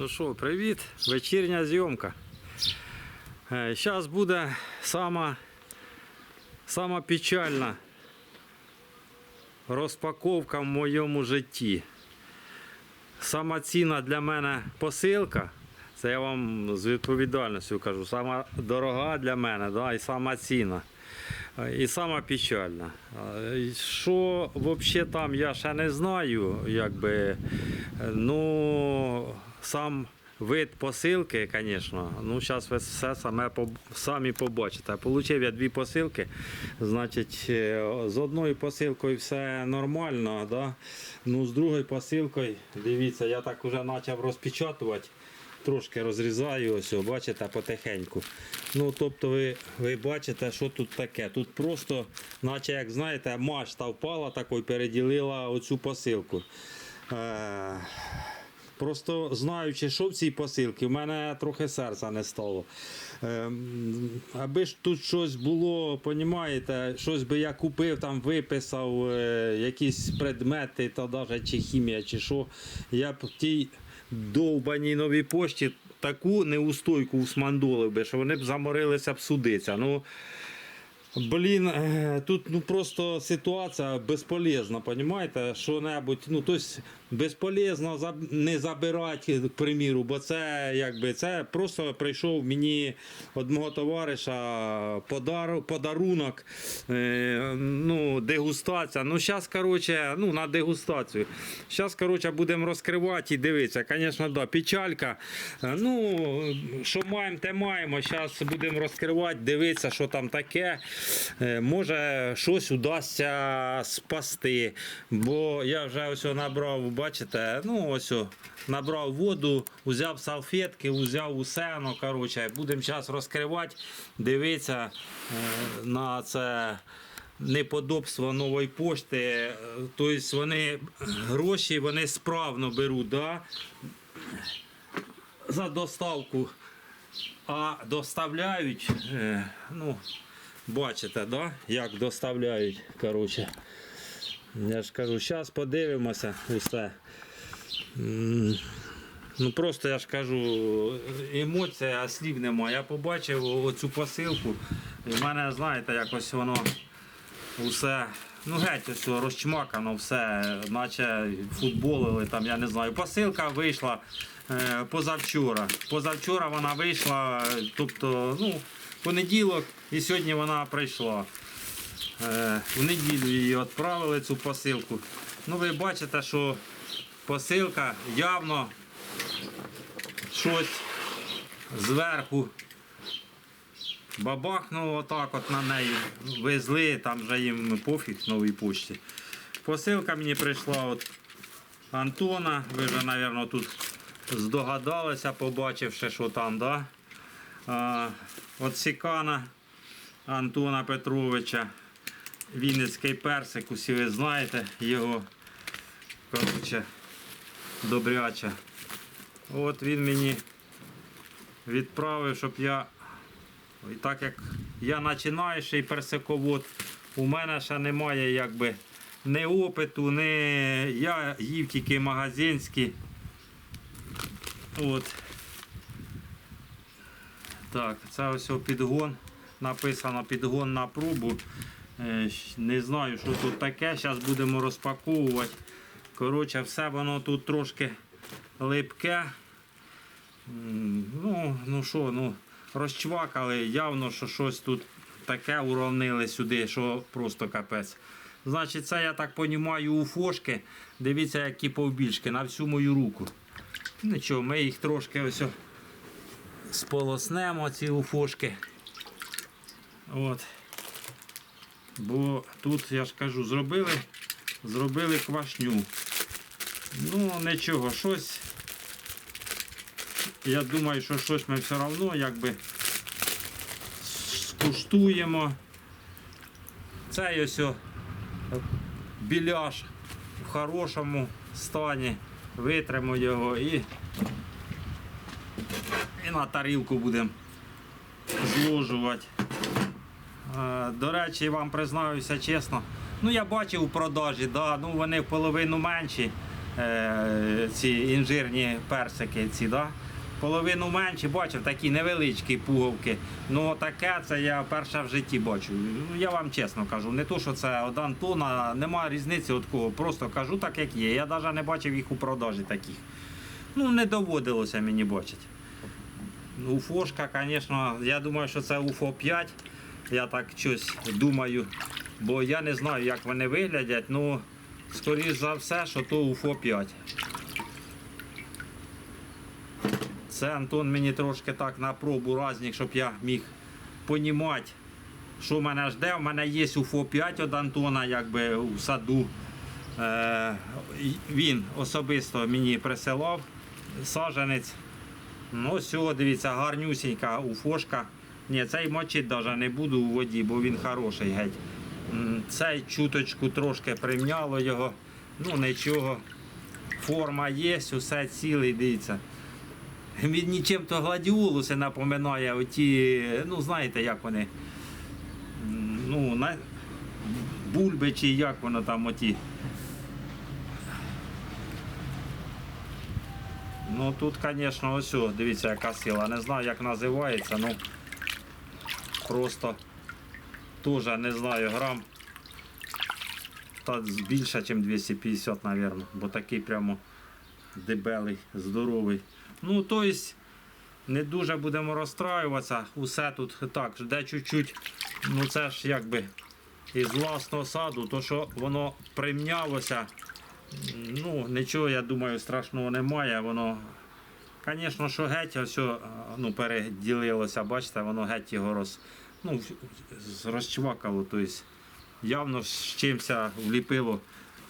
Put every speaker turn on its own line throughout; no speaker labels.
Ну що, привіт, вечірня зйомка. Зараз буде сама, сама печальна розпаковка в моєму житті. Сама ціна для мене посилка. Це я вам з відповідальністю кажу. Сама дорога для мене, да, і сама ціна. Е, І сама печальна. Е, Що взагалі там я ще не знаю, якби, е, ну сам вид посилки, звісно, ну зараз ви все саме самі побачите. Получив я дві посилки. Значить, е, з одною посилкою все нормально, да? ну з другою посилкою, дивіться, я так вже почав розпечатувати. Трошки розрізаю, ось, бачите, потихеньку. Ну, тобто ви, ви бачите, що тут таке. Тут просто, наче, як знаєте, мачта впала такою, переділила оцю посилку. Е, Просто знаючи, що в цій посилці, в мене трохи серця не стало. Ем, аби ж тут щось було, понімаєте, щось би я купив, там виписав е, якісь предмети, та навіть чи хімія, чи що, я б в тій довбаній новій пошті таку неустойку всмандолив би, що вони б заморилися б судиться. Ну, Блін, е, тут ну просто ситуація безполезна, понімаєте? Що-небудь, ну тобто безполезно не забирати, к приміру, бо це якби це просто прийшов мені від мого товариша подар, подарунок, е, ну, дегустація. Ну, зараз, коротше, ну, на дегустацію. Зараз, коротше, будемо розкривати і дивитися. Звісно, да, печалька. Ну, що маємо, те маємо. Зараз будемо розкривати, дивитися, що там таке. Е, Може, щось удасться спасти. Бо я вже ось набрав, бачите, ну ось о, набрав воду, взяв салфетки, взяв усе. Ну, коротше, будемо зараз розкривати, дивитися е, на це. Неподобство нової пошти, Е, тобто вони гроші вони справно беруть да? за доставку, а доставляють, е, ну, бачите, да? як доставляють. Коротше. Я ж кажу, зараз подивимося усе. Ну просто я ж кажу, емоція, а слів немає. Я побачив оцю посилку, і в мене, знаєте, якось воно усе, ну геть ось розчмакано, все, наче футболили там, я не знаю. Посилка вийшла е, позавчора. Позавчора вона вийшла, тобто, ну, понеділок і сьогодні вона прийшла. Е, в неділю її відправили цю посилку. Ну, ви бачите, що посилка явно щось зверху бабахнуло отак от на неї. Везли, там вже їм пофіг новій почті. Посилка мені прийшла від Антона. Ви вже, мабуть, тут здогадалися, побачивши, що там, да? От Сікана Антона Петровича. Вінницький персик, усі ви знаєте його. Коротше, добряча. От він мені відправив, щоб я. І так як я починаючий персиковод, у мене ще немає якби ні опиту, ні я їв тільки магазинські. От. Так, це ось підгон. Написано підгон на пробу. Е, Не знаю, що тут таке. Зараз будемо розпаковувати. Коротше, все воно тут трошки липке. Ну, ну що, ну, розчвакали, явно, що щось тут таке уравнили сюди, що просто капець. Значить, це я так розумію у фошки. Дивіться, які повбільшки на всю мою руку. Нічого, ми їх трошки ось сполоснемо, ці уфошки. От. Бо тут, я ж кажу, зробили, зробили квашню. Ну, нічого, щось. Я думаю, що щось ми все одно якби скуштуємо. Цей ось біляш в хорошому стані. Витримо його і, і на тарілку будемо зложувати. Е, До речі, вам признаюся чесно. Ну, я бачив у продажі, да, ну, вони в половину менші. е, ці інжирні персики. Ці, да? Половину менші, бачив, такі невеличкі пуговки. Ну таке це я перше в житті бачу. Ну, Я вам чесно кажу, не то, що це од Антона, немає різниці від кого. Просто кажу так, як є. Я навіть не бачив їх у продажі таких. Ну, не доводилося мені бачити. Уфошка, звісно, я думаю, що це УФО 5. Я так щось думаю. Бо я не знаю, як вони виглядять. Ну, скоріш за все, що то УФО 5. Це Антон мені трошки так на пробу разник, щоб я міг понімати, що мене жде. У мене є УФО 5 від Антона, якби у саду. Е, він особисто мені присилав саженець. Ну, ось, дивіться, гарнюсінька уфошка. Ні, цей мочити навіть не буду у воді, бо він хороший геть. Цей чуточку трошки примняло його. Ну нічого. Форма є, усе цілий, дивіться. Він нічим то гладіолуси напоминає оті, ну знаєте, як вони. Ну, на... бульби чи як воно там оті. Ну тут, звісно, ось, дивіться, яка сила. Не знаю, як називається, ну просто теж не знаю, грам. Та більше, ніж 250, мабуть, бо такий прямо дебелий, здоровий. Ну, тобто, не дуже будемо розстраюватися. Усе тут так, де чуть-чуть, ну це ж якби із власного саду, то що воно примнялося. Ну, нічого, я думаю, страшного немає. Воно, звісно, що геть ось ну, переділилося, бачите, воно геть його роз, ну, розчвакало. Тобто, явно з чимся вліпило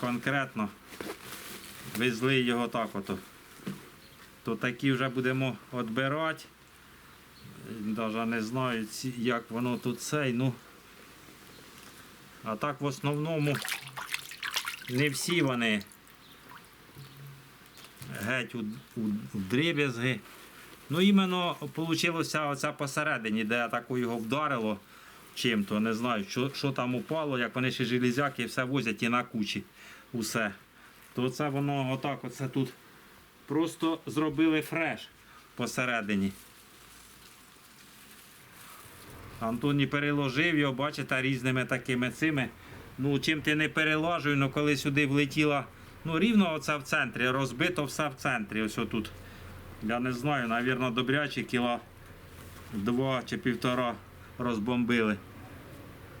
конкретно. Везли його так ото. То такі вже будемо відбирати. Навіть не знаю, як воно тут цей. Ну. А так в основному не всі вони геть у, у, у дріб'язги. Ну, іменно вийшло оця посередині, де таку його вдарило чим-то, не знаю, що, що там упало, як вони ще железяки все возять і на кучі усе. То це воно отак оце тут просто зробили фреш посередині. Антоні переложив його, бачите, різними такими цими. Ну, чим ти не перелажуй, ну коли сюди влетіла, ну рівно оце в центрі, розбито все в центрі. Ось тут. Я не знаю, навірно, добрячі кіла два чи півтора розбомбили.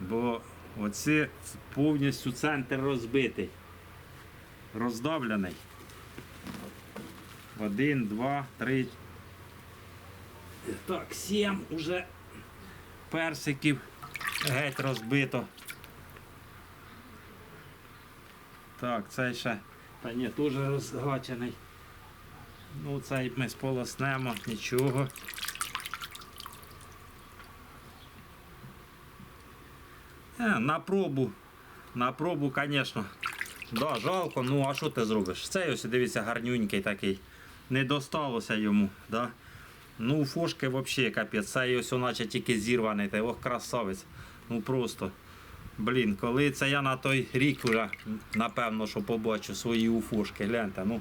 Бо оце повністю центр розбитий. Роздавлений. Один, два, три. Так, сім уже персиків геть розбито. Так, цей ще. Та ні, теж розгачений. Ну, цей ми сполоснемо, нічого. Е, на пробу. На пробу, звісно. Да, жалко, ну а що ти зробиш? Цей ось, дивіться, гарнюнький такий. Не досталося йому. Да? Ну, фошки взагалі капець. Цей ось наче тільки зірваний. Та ох, красавець. Ну просто. Блін, коли це я на той рік вже, напевно, що побачу свої уфошки. Гляньте, ну.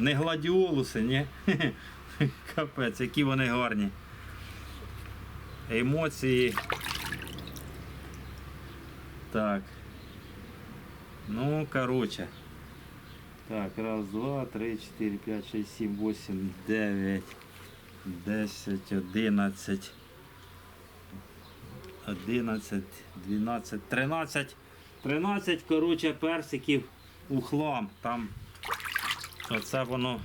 Не гладіолуси, ні? Капець, які вони гарні. Емоції. Так. Ну, короче. Так, раз, два, три, чотири, п'ять, шість, сім, вісім, дев'ять, десять, одинадцять. 11, 12, 13. 13, короче, персиків у хлам. Там оце воно.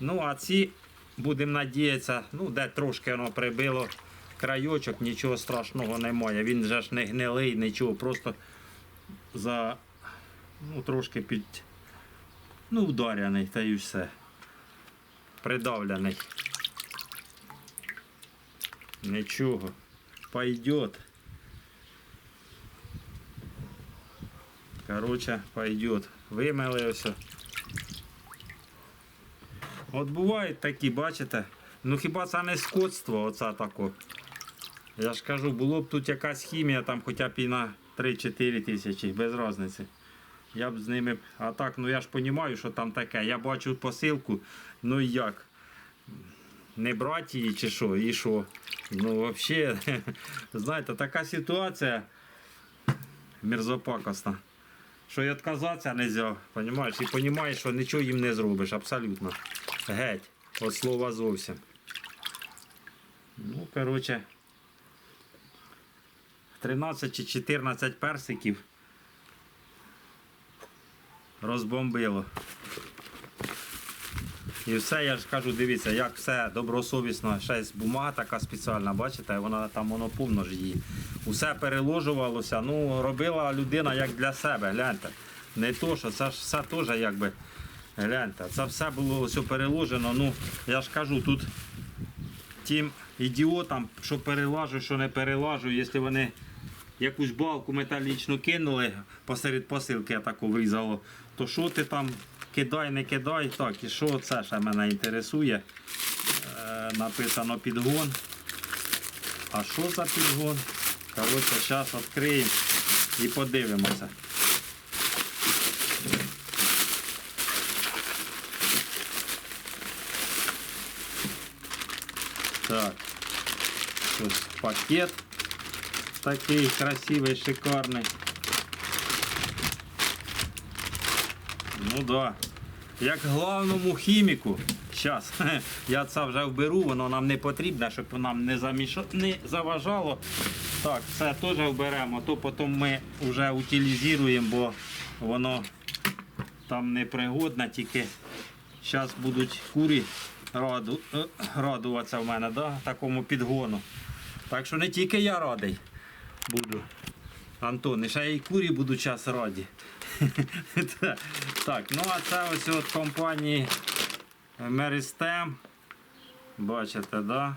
Ну, а ці, будемо надіятися, ну, де трошки воно прибило крайочок, нічого страшного немає. Він же ж не гнилий, нічого, просто за ну, трошки під ну, вдаряний та й все. Придавлений. Нічого. Пойдет. Короче, пойдет. Вимили ось. От бувають такі, бачите? Ну хіба це не скотство, оце тако. Я ж кажу, було б тут якась хімія, там хоча б і на 3-4 тисячі, без різниці. Я б з ними. А так, ну я ж розумію, що там таке. Я бачу посилку, ну і як? Не брати її чи що, і що? Ну, взагалі, знаєте, така ситуація мерзопакосна. Що й відказатися не можна, розумієш? І розумієш, що нічого їм не зробиш, абсолютно. Геть, от слова зовсім. Ну, коротше, 13 чи 14 персиків розбомбило. І все, я ж кажу, дивіться, як все добросовісно, ще є бумага така спеціальна, бачите, вона там воно повно ж її. Усе переложувалося, ну, робила людина як для себе, гляньте. Не то, що це ж все теж якби. Гляньте, це все було все переложено. Ну, я ж кажу, тут тим ідіотам, що перелажу, що не перелажу, якщо вони якусь балку металічну кинули посеред посилки, я таку вирізало, то що ти там кидай, не кидай, так, і що це ще мене інтересує. Е, написано підгон. А що за підгон? Коротше, зараз відкриємо і подивимося. Так, щось пакет такий красивий, шикарний. Ну да. Як головному хіміку. Зараз я це вже вберу, воно нам не потрібно, щоб нам не, заміша... не заважало. Так, це теж вберемо, то потім ми вже утилізуємо, бо воно там непригодне, тільки зараз будуть курі раду... радуватися в мене, да? такому підгону. Так що не тільки я радий буду. Антон, і ще й курі будуть час раді. так, ну а це ось от компанії Meristem. Бачите, да?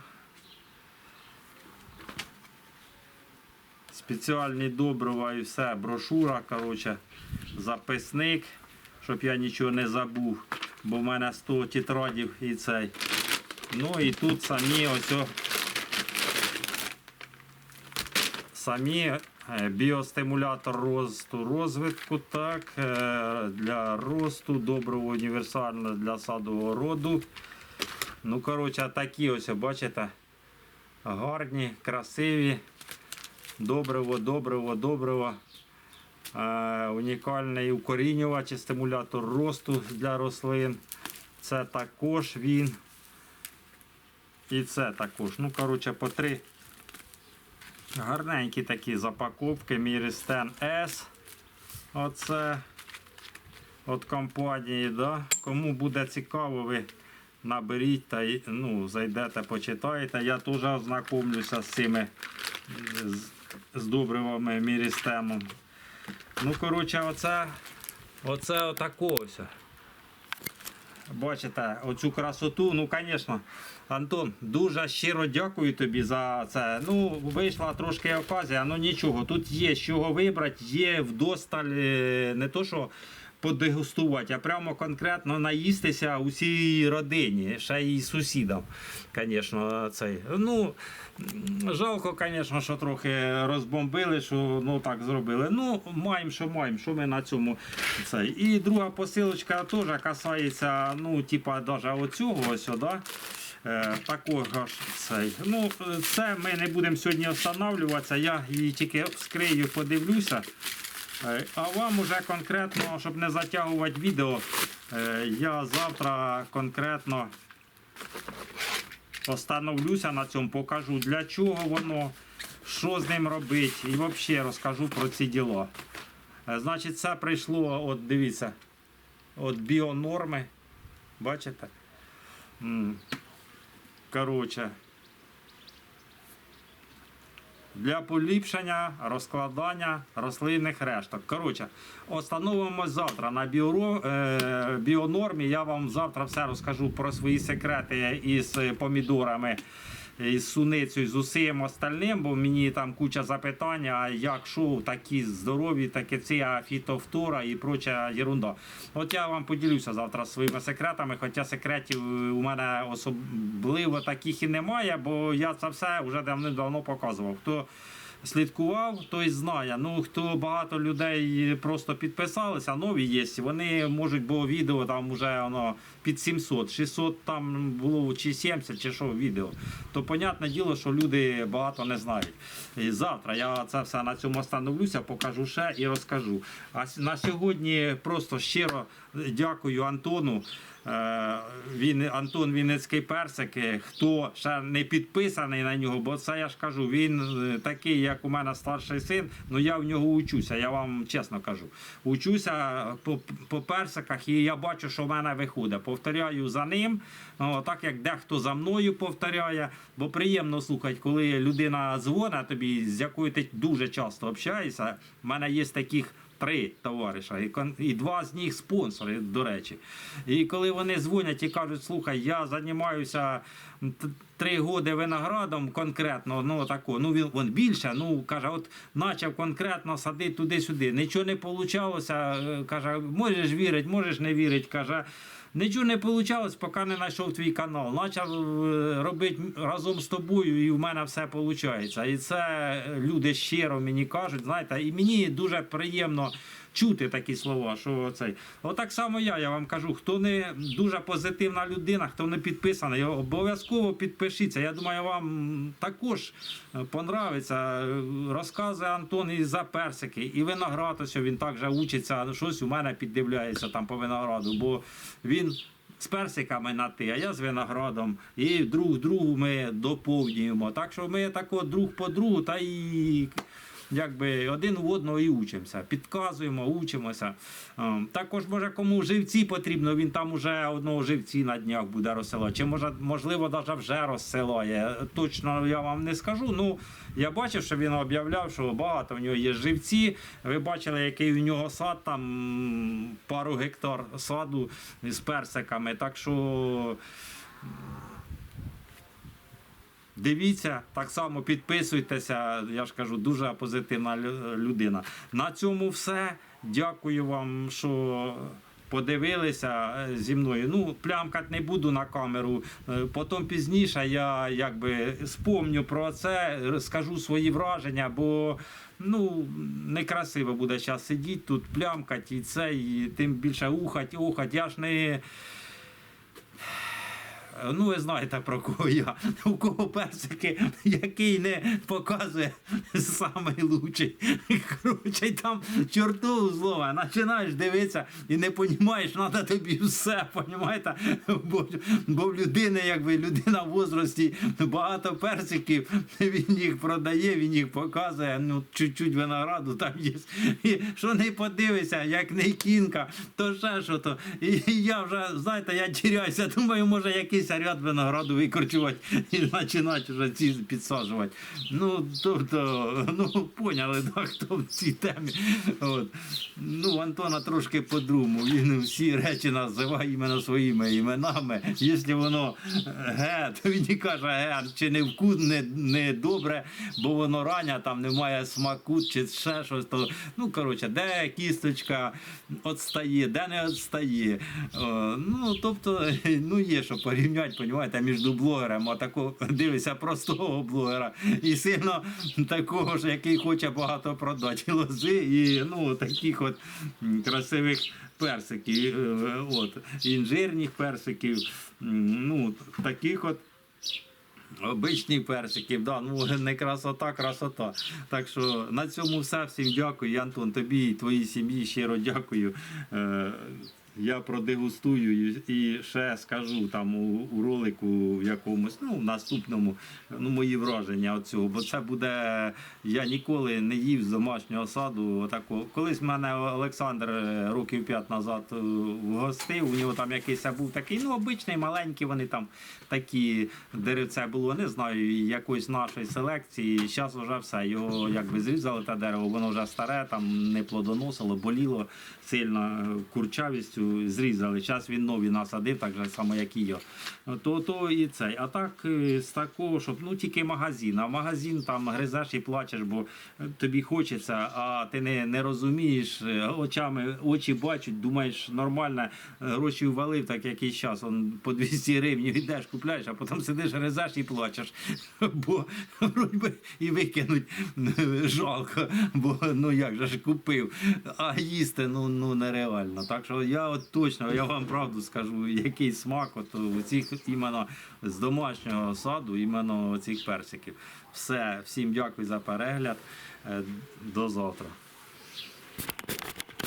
Спеціальні добрива і все, брошура, коротше, записник, щоб я нічого не забув, бо в мене 100 тетрадів і цей. Ну і тут самі ось самі біостимулятор росту розвитку, так, е, для росту, доброго універсально для садового роду. Ну, коротше, такі ось, бачите, гарні, красиві. Добриво, добриво, добриво. Е, унікальний укорінювач і стимулятор росту для рослин. Це також він. І це також. Ну, коротше, по три Гарненькі такі запаковки Мірістен S. Оце от компанії. Да? Кому буде цікаво, ви наберіть та ну, зайдете, почитаєте. Я теж ознакомлюся з цими з, з добривами Мірістемом. Ну, коротше, оце, оце отако ось. Бачите, оцю красоту. Ну, звісно, Антон, дуже щиро дякую тобі за це. Ну, вийшла трошки оказія, ну нічого. Тут є з чого вибрати, є вдосталь е, не то, що подегустувати, а прямо конкретно наїстися усій родині, ще й сусідам. Звісно, цей. Ну, жалко, звісно, що трохи розбомбили, що ну так зробили. Ну, маємо, що маємо, що ми на цьому. Цей. І друга посилочка теж касається, ну, типа, навіть оцього ось, да? Е, такого ж цей. Ну, це ми не будемо сьогодні встановлюватися. Я її тільки вскрию, подивлюся. Е, А вам уже конкретно, щоб не затягувати відео, е, я завтра конкретно остановлюся на цьому, покажу для чого воно, що з ним робити і взагалі розкажу про ці діла. Е, Значить, це прийшло, от дивіться, от біонорми. Бачите? Коротше. Для поліпшення розкладання рослинних решток. Коротше, остановимось завтра на біоро, е, біонормі. Я вам завтра все розкажу про свої секрети із помідорами, із суницею, з усім остальним, бо мені там куча запитань, а як що, такі здорові, таке а фітофтора і проча ерунда. От я вам поділюся завтра своїми секретами, хоча секретів у мене особливо таких і немає, бо я це все вже давним-давно показував. Хто слідкував, той знає. Ну хто багато людей просто підписалися, нові є. Вони можуть, бо відео там вже воно під 700, 600 там було чи 70, чи що відео. То понятне діло, що люди багато не знають. І завтра я це все на цьому остановлюся, покажу ще і розкажу. А на сьогодні просто щиро дякую Антону. Е, Він Антон Вінницький персик. е, Хто ще не підписаний на нього, бо це я ж кажу, він е, такий, як у мене старший син. Ну я в нього учуся, я вам чесно кажу. Учуся по, по персиках, і я бачу, що в мене виходить. Повторяю за ним, о, так як дехто за мною повторяє. Бо приємно слухати, коли людина дзвонить тобі, з якою ти дуже часто общаєшся. У мене є таких три товариша, і, і два з них спонсори, до речі. І коли вони дзвонять і кажуть, слухай, я займаюся три роки виноградом конкретно, ну тако, ну він, він більше, ну каже, от почав конкретно садити туди-сюди. Нічого не вийшло, каже, можеш вірити, можеш не вірити, каже. Нічого не вийшло, поки не знайшов твій канал. Почав е, робити разом з тобою, і в мене все виходить. І це люди щиро мені кажуть, знаєте, і мені дуже приємно чути такі слова. Що цей. Отак само я, я вам кажу, хто не дуже позитивна людина, хто не підписаний, обов'язково підпишіться. Я думаю, вам також е, понравиться. Е, Розказує Антон і за персики, і виноград, ось він також учиться, щось у мене піддивляється там по винограду, бо він. З персиками на ти, а я з виноградом. І друг другу ми доповнюємо. Так що ми тако друг по другу, та і якби один в одного і учимося. Підказуємо, учимося. Ем, Також, може, кому живці потрібно, він там уже одного живці на днях буде розсилати. Чи може, можливо, навіть вже розсилає. Точно я вам не скажу. Ну, я бачив, що він об'являв, що багато в нього є живці. Ви бачили, який у нього сад, там пару гектар саду з персиками. Так що. Дивіться, так само підписуйтеся. Я ж кажу, дуже позитивна людина. На цьому все. Дякую вам, що подивилися е, зі мною. Ну, плямкати не буду на камеру. Е, Потім пізніше я якби спомню про це, скажу свої враження, бо ну, некрасиво буде зараз сидіти тут, плямкати і це, і тим більше ухать, охать. Я ж не. Ну, ви знаєте про кого я. У кого персики, який не показує лучший. Коротше, там чортову злова. Починаєш дивитися і не розумієш, треба тобі все, понімаєте? Бо, бо в людини, якби людина в возрасті багато персиків, він їх продає, він їх показує, ну, чуть-чуть винограду там є. І що не подивишся, як не кінка, то ще що то. І я вже, знаєте, я тіряюся, думаю, може якийсь ряд винограду викорчувати і починати вже ці підсаджувати. Ну, тобто, ну, поняли, да, хто в цій темі. От. Ну, Антона трошки по-другому. Він всі речі називає іменно своїми іменами. Якщо воно ге, то він і каже ге, чи не вкус, не, не добре, бо воно рання, там немає смаку, чи ще щось. То, ну, коротше, де кісточка відстає, де не відстає. О, ну, тобто, ну, є що порівняти, понімаєте, між блогером, а такого дивися простого блогера і сильно такого ж, який хоче багато продати лози, і ну, таких от красивих персиків, е, от, інжирних персиків, ну, таких от. Обичні персиків, да, ну не красота, красота. Так що на цьому все. Всім дякую. Антон, тобі і твоїй сім'ї щиро дякую. Я продегустую і, ще скажу там у, у ролику якомусь, ну в наступному, ну мої враження від цього. Бо це буде. Я ніколи не їв з домашнього саду. Отако. Колись мене Олександр е, років п'ять назад е, вгостив. У нього там якийсь був такий, ну обичний, маленький. Вони там такі деревце було, не знаю, якоїсь нашої селекції. Зараз вже все. Його якби зрізали те дерево, воно вже старе, там не плодоносило, боліло сильно е, курчавістю. зрізали. Зараз він нові насадив, так само, як і я. То, то і цей. А так е, з такого, щоб ну тільки магазин. А магазин там гризеш і плачеш, бо тобі хочеться, а ти не, не розумієш. е, Очами очі бачать, думаєш, нормально, е, гроші ввалив, так як і зараз. Он по 200 гривень йдеш, купляєш, а потім сидиш, гризеш і плачеш. Бо і викинуть жалко, бо ну як же ж купив. А їсти ну, ну нереально. Так що я от точно, я вам правду скажу, який смак от у цих іменно з домашнього саду, іменно цих персиків. Все, всім дякую за перегляд. Е, До завтра.